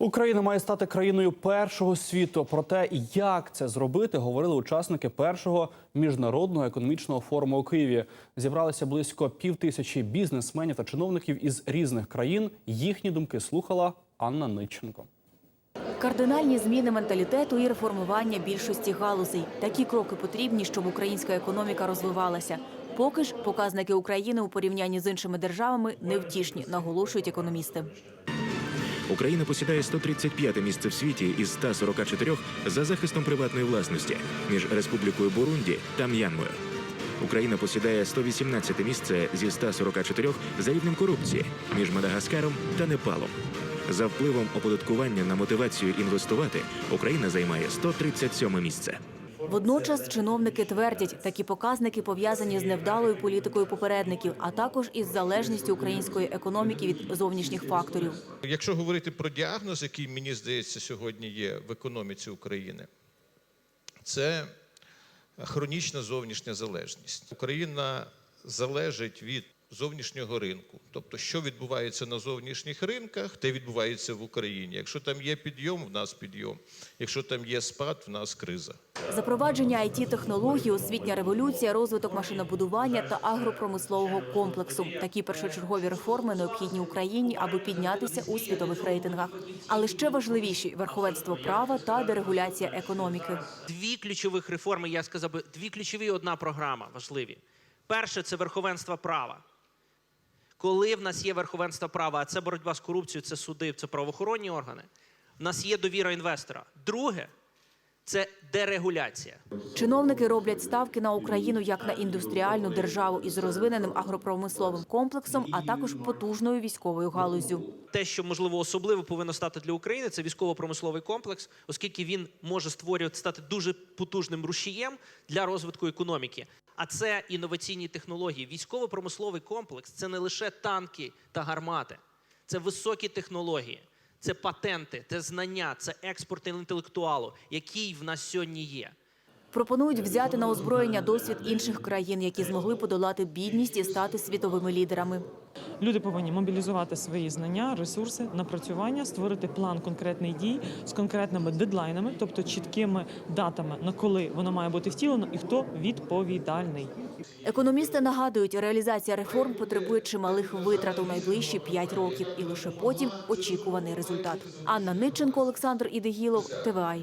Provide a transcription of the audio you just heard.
Україна має стати країною першого світу. Про те, як це зробити, говорили учасники першого міжнародного економічного форуму у Києві. Зібралися близько півтисячі бізнесменів та чиновників із різних країн. Їхні думки слухала Анна Ниченко. Кардинальні зміни менталітету і реформування більшості галузей. Такі кроки потрібні, щоб українська економіка розвивалася. Поки ж показники України у порівнянні з іншими державами невтішні, наголошують економісти. Україна посідає 135 місце в світі із 144 за захистом приватної власності між Республікою Бурунді та М'янмою. Україна посідає 118 місце зі 144 за рівнем корупції між Мадагаскаром та Непалом. За впливом оподаткування на мотивацію інвестувати Україна займає 137 місце. Водночас чиновники твердять, такі показники пов'язані з невдалою політикою попередників, а також із залежністю української економіки від зовнішніх факторів. Якщо говорити про діагноз, який мені здається сьогодні є в економіці України, це хронічна зовнішня залежність. Україна залежить від зовнішнього ринку. Тобто, що відбувається на зовнішніх ринках, те відбувається в Україні. Якщо там є підйом, в нас підйом. Якщо там є спад, в нас криза. Запровадження it технологій освітня революція, розвиток машинобудування та агропромислового комплексу. Такі першочергові реформи необхідні Україні, аби піднятися у світових рейтингах. Але ще важливіші верховенство права та дерегуляція економіки. Дві ключових реформи, я сказав би, дві ключові одна програма важливі. Перше це верховенство права. Коли в нас є верховенство права, а це боротьба з корупцією, це суди, це правоохоронні органи, в нас є довіра інвестора. Друге це дерегуляція. Чиновники роблять ставки на Україну як на індустріальну державу із розвиненим агропромисловим комплексом, а також потужною військовою галуззю. Те, що можливо особливо повинно стати для України, це військово-промисловий комплекс, оскільки він може створювати стати дуже потужним рушієм для розвитку економіки. А це інноваційні технології. Військово-промисловий комплекс це не лише танки та гармати, це високі технології, це патенти, це знання, це експорт інтелектуалу, який в нас сьогодні є. Пропонують взяти на озброєння досвід інших країн, які змогли подолати бідність і стати світовими лідерами. Люди повинні мобілізувати свої знання, ресурси, напрацювання, створити план конкретних дій з конкретними дедлайнами, тобто чіткими датами, на коли воно має бути втілено і хто відповідальний. Економісти нагадують, реалізація реформ потребує чималих витрат у найближчі 5 років, і лише потім очікуваний результат. Анна Ниченко, Олександр Ідегілов, ТВАЙ.